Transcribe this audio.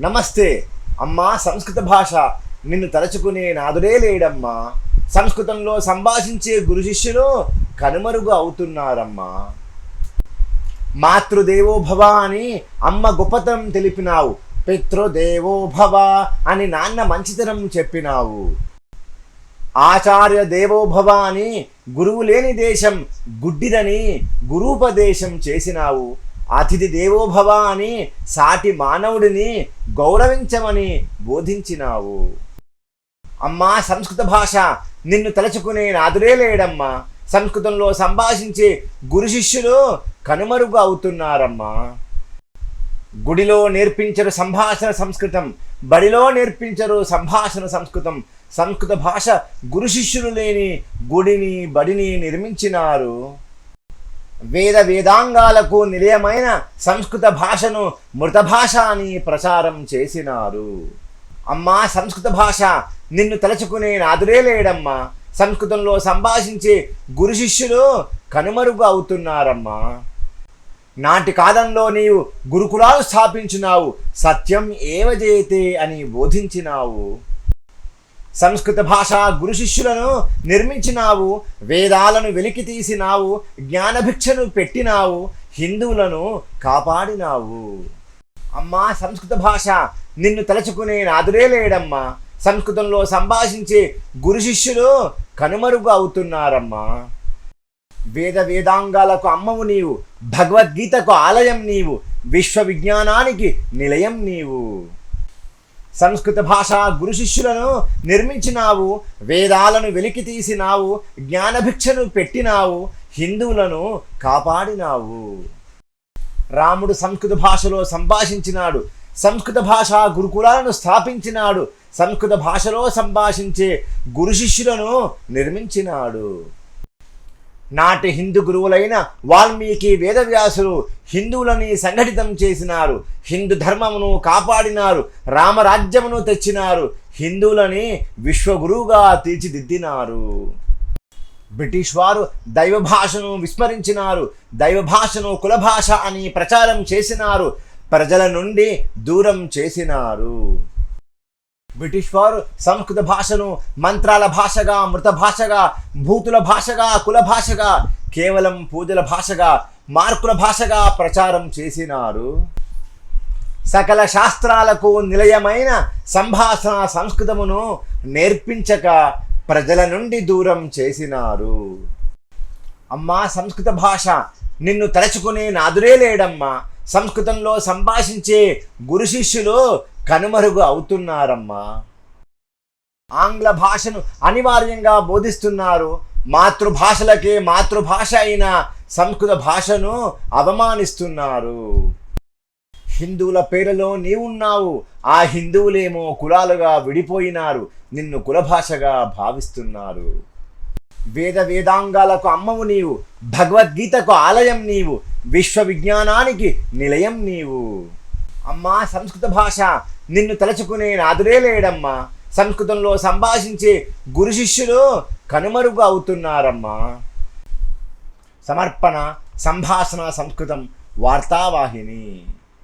నమస్తే. అమ్మా సంస్కృత భాష. నిన్ను తలచుకునే నాదుడే లేడమ్మా. సంస్కృతంలో సంభాషించే గురు శిష్యులు కనుమరుగు అవుతున్నారమ్మా. మాతృదేవో భవ అని అమ్మ గొప్పతనం తెలిపినావు. పితృదేవో భవ అని నాన్న మంచితనం చెప్పినావు. ఆచార్య దేవో భవ అని గురువు లేని దేశం గుడ్డిదని గురూపదేశం చేసినావు. అతిథి దేవోభవ అని సాటి మానవుడిని గౌరవించమని బోధించినావు. అమ్మా సంస్కృత భాష నిన్ను తలుచుకునే నాదురే లేడమ్మా. సంస్కృతంలో సంభాషించే గురు శిష్యులు కనుమరుగు అవుతున్నారమ్మా. గుడిలో నేర్పించరు సంభాషణ సంస్కృతం బడిలో నేర్పించరు సంభాషణ సంస్కృతం. సంస్కృత భాష గురు శిష్యులు లేని గుడిని బడిని నిర్మించినారు. వేద వేదాంగాలకు నిలయమైన సంస్కృత భాషను మృత భాష అని ప్రచారం చేసినారు. అమ్మా సంస్కృత భాష నిన్ను తలుచుకునే నాదురే లేడమ్మా. సంస్కృతంలో సంభాషించే గురు శిష్యులు కనుమరుగు అవుతున్నారమ్మా. నాటి కాలంలో నీవు గురుకులాలు స్థాపించినావు సత్యం ఏవజేతే అని బోధించినావు. సంస్కృత భాష గురు శిష్యులను నిర్మించినావు వేదాలను వెలికి తీసినావు జ్ఞానభిక్షను పెట్టినావు హిందువులను కాపాడినావు. అమ్మా సంస్కృత భాష నిన్ను తలుచుకునే నాదురే లేడమ్మా. సంస్కృతంలో సంభాషించే గురు శిష్యులు కనుమరుగు అవుతున్నారమ్మా. వేద వేదాంగాలకు అమ్మవు నీవు భగవద్గీతకు ఆలయం నీవు విశ్వ విజ్ఞానానికి నిలయం నీవు. సంస్కృత భాష గురు శిష్యులను నిర్మించినావు వేదాలను వెలికి తీసినావు జ్ఞానభిక్షను పెట్టినావు హిందువులను కాపాడినావు. రాముడు సంస్కృత భాషలో సంభాషించినాడు సంస్కృత భాష గురుకులాలను స్థాపించినాడు సంస్కృత భాషలో సంభాషించే గురు శిష్యులను నిర్మించినాడు. నాటి హిందూ గురువులైన వాల్మీకి వేదవ్యాసులు హిందువులని సంఘటితం చేసినారు. హిందూ ధర్మమును కాపాడినారు. రామరాజ్యమును తెచ్చినారు. హిందువులని విశ్వగురువుగా తీర్చిదిద్దినారు. బ్రిటిష్ వారు దైవ భాషను విస్మరించినారు. దైవ భాషను కుల భాష అని ప్రచారం చేసినారు. ప్రజల నుండి దూరం చేసినారు. బ్రిటిష్ వారు సంస్కృత భాషను మంత్రాల భాషగా మృత భాషగా భూతుల భాషగా కుల భాషగా కేవలం పూజల భాషగా మార్కుల భాషగా ప్రచారం చేసినారు. సకల శాస్త్రాలకు నిలయమైన సంభాషణ సంస్కృతమును నేర్పించక ప్రజల నుండి దూరం చేసినారు. అమ్మా సంస్కృత భాష నిన్ను తలచుకునే నాదురే లేడమ్మా. సంస్కృతంలో సంభాషించే గురు శిష్యులు కనుమరుగు అవుతున్నారమ్మా. ఆంగ్ల భాషను అనివార్యంగా బోధిస్తున్నారు. మాతృభాషలకే మాతృభాష అయిన సంస్కృత భాషను అవమానిస్తున్నారు. హిందువుల పేరులో నీవున్నావు. ఆ హిందువులేమో కులాలుగా విడిపోయినారు. నిన్ను కులభాషగా భావిస్తున్నారు. వేద వేదాంగాలకు అమ్మవు నీవు. భగవద్గీతకు ఆలయం నీవు. విశ్వ విజ్ఞానానికి నిలయం నీవు. అమ్మా సంస్కృత భాష నిన్ను తలచుకునే నాదురే లేడమ్మా. సంస్కృతంలో సంభాషించే గురు శిష్యులు కనుమరుగు అవుతున్నారమ్మా. సమర్పణ సంభాషణ సంస్కృతం వార్తావాహిని.